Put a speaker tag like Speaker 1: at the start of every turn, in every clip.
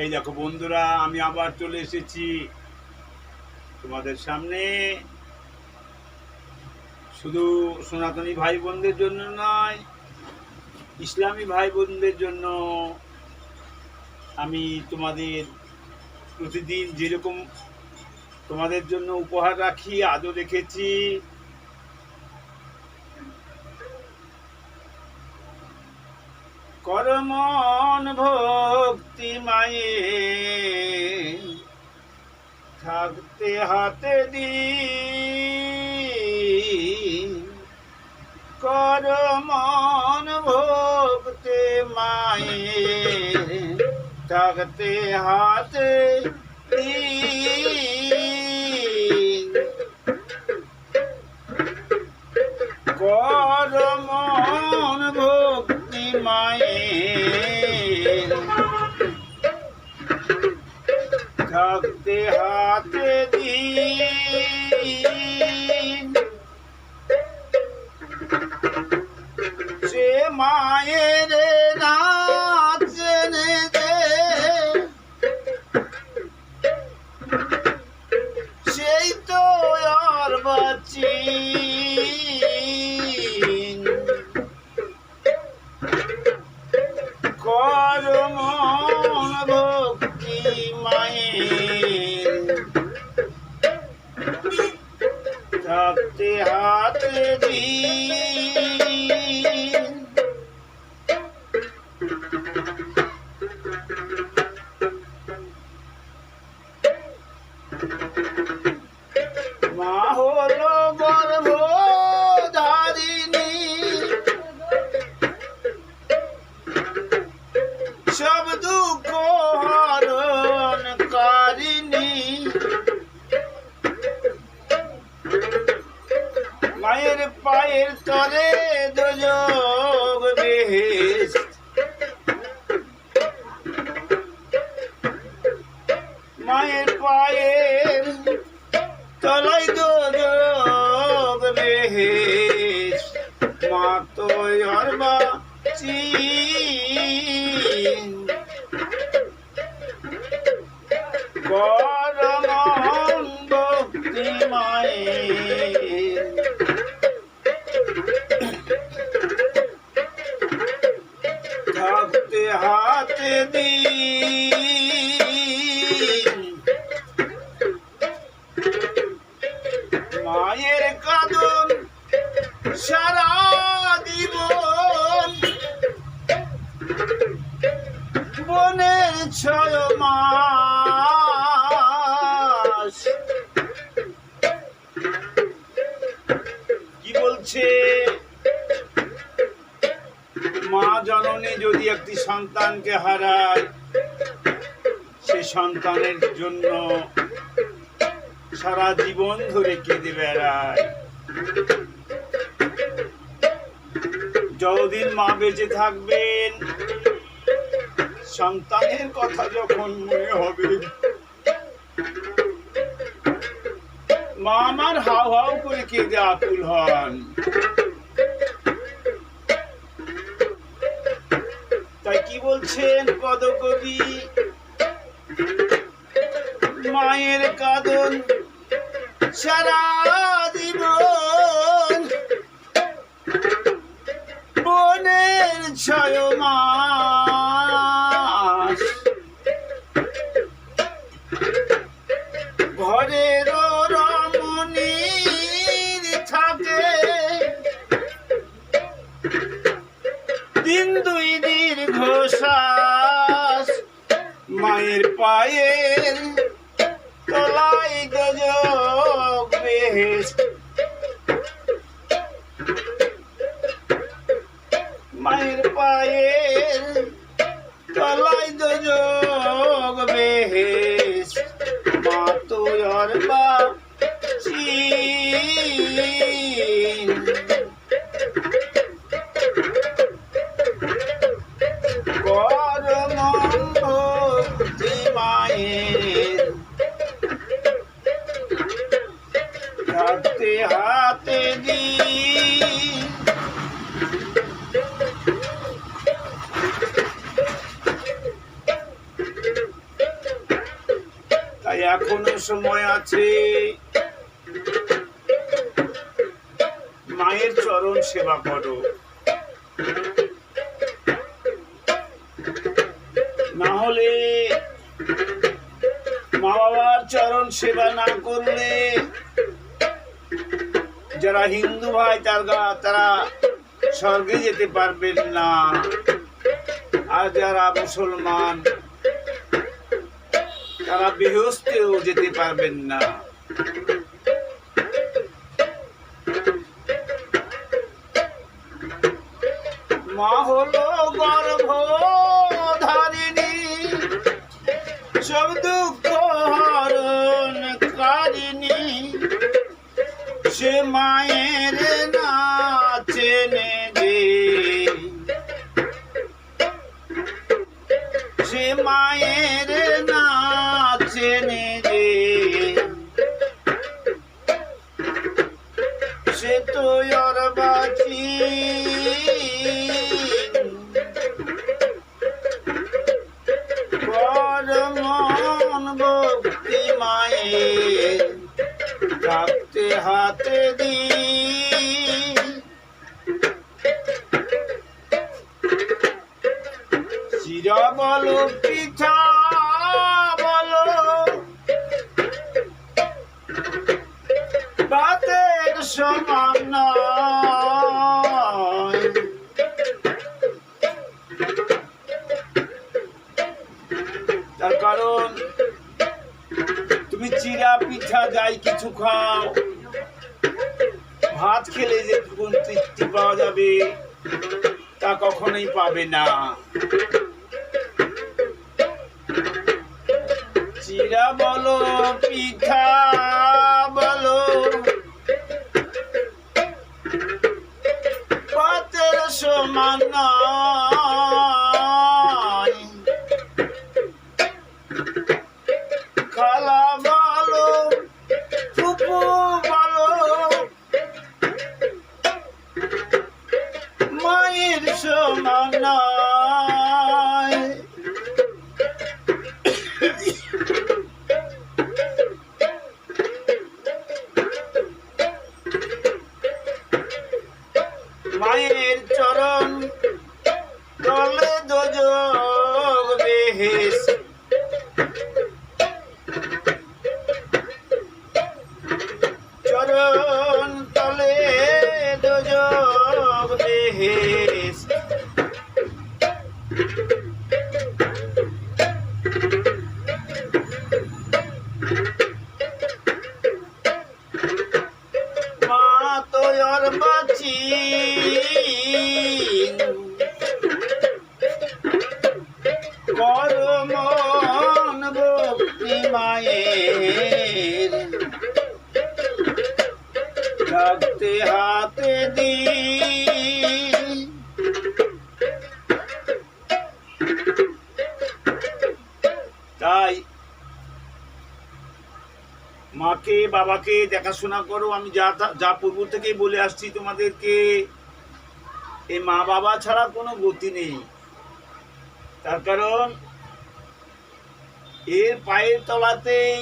Speaker 1: এই দেখো বন্ধুরা, আমি আবার চলে এসেছি তোমাদের সামনে। শুধু সনাতনী ভাই বোনদের জন্য নয়, ইসলামী ভাই বোনদের জন্য আমি তোমাদের প্রতিদিন যেরকম তোমাদের জন্য উপহার রাখি আজও রেখেছি। করমন ভক্তি মায়ে। থাকতে হাতে দি করমন ভক্তি মায়ে। থাকতে হাতে বাঁচি তরে দুযোগ বেহেস মায়ের পায়ের তলাই দুযোগ বেহেস মা তো অরবা চিন। দিন সন্তানকে হারায়, সে সন্তানের জন্য সারা জীবন ধরে কেঁদে বেড়ায়। যতদিন মা বেঁচে থাকবেন, সন্তানের কথা যখন মনে হবে, মা আমার হাও হাও করে কেঁদে আকুল হন। কি বলছেন পদকবি? মায়ের কাদন সারা জীবন বনের ছয় মাস ঘরের মায়ের এখনও সময় আছে। মায়ের চরণ সেবা করো। না হলে মা বাবার চরণ সেবা না করলে যারা হিন্দু ভাই, তারা তারা স্বর্গে যেতে পারবেন না। আর যারা মুসলমান তারা বেহস্তেও যেতে পারবেন না। মা হলো গর্ভ ধারিণী সব দুঃখ হরণ কারিণী। সে মায়ের চিরা বলো পিঠা বলো। বাতের সমান তার কারণ, তুমি চিরা পিঠা যাই কিছু খাও। ভাত খেলে যে তৃপ্তি পাওয়া যাবে, তা কখনোই পাবে না। মায়ের সমান মায়ের চরণ তলে দোজ বেহেস তোর মাকে, বাবাকে দেখাশোনা করো, আমি যা যা পূর্ব থেকেই বলে আসছি তোমাদেরকে। এই মা বাবা ছাড়া কোনো গতি নেই। তার কারণ, এর পায়ের তলাতেই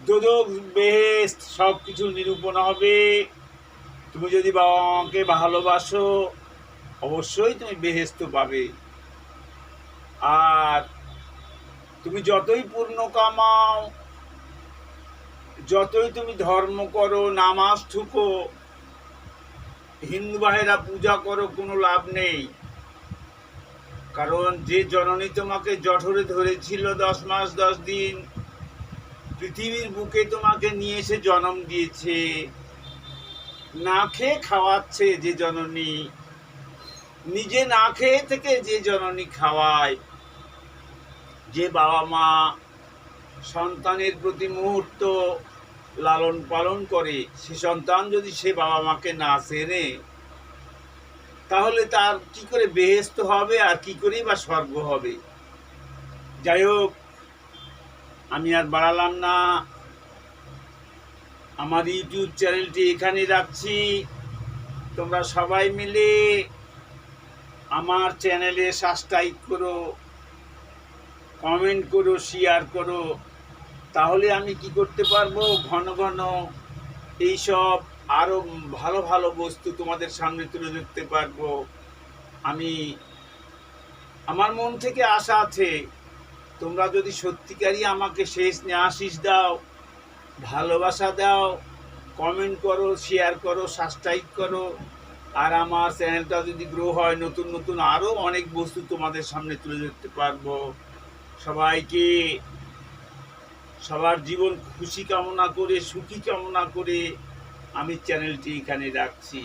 Speaker 1: দোদক বেহেস্ত সব কিছু নিরূপণ হবে। তুমি যদি বাবা মাকে ভালোবাসো, অবশ্যই তুমি বেহেস্ত পাবে। আর তুমি যতই পূর্ণ কামাও যতই তুমি ধর্ম করো, নামাজ ঠুকো, হিন্দু ভাইয়েরা পূজা করো, কোনো লাভ নেই। কারণ যে জননী তোমাকে জঠরে ধরেছিল দশ মাস, দশ দিন, পৃথিবীর বুকে তোমাকে নিয়ে এসে জন্ম দিয়েছে। না খেয়ে খাওয়াচ্ছে যে জননী, নিজে না খেয়ে থেকে যে জননী খাওয়ায়। যে বাবা মা সন্তানের প্রতি মুহূর্ত লালন পালন করে, সে সন্তান যদি সে বাবা মাকে না চেনে, তাহলে তার কি করে বেহেস্ত হবে আর কি করেই বা স্বর্গ হবে? যাই হোক, আমি আর বাড়ালাম না। আমার ইউটিউব চ্যানেলটি এখানে রাখছি। তোমরা সবাই মিলে আমার চ্যানেলে সাবস্ক্রাইব করো কমেন্ট করো শেয়ার করো। তাহলে আমি কি করতে পারব? ঘন ঘন এইসব আরও ভালো ভালো বস্তু তোমাদের সামনে তুলে ধরতে পারব। আমি, আমার মন থেকে আশা আছে, তোমরা যদি সত্যিকারই আমাকে শেষ আশিস দাও, ভালোবাসা দাও কমেন্ট করো শেয়ার করো সাবস্ক্রাইব করো, আর আমার চ্যানেলটা যদি গ্রো হয়, নতুন নতুন আরও অনেক বস্তু তোমাদের সামনে তুলে ধরতে পারব। সবাইকে সবার জীবন খুশি কামনা করে সুখী কামনা করে আমি চ্যানেলটি এখানে রাখছি।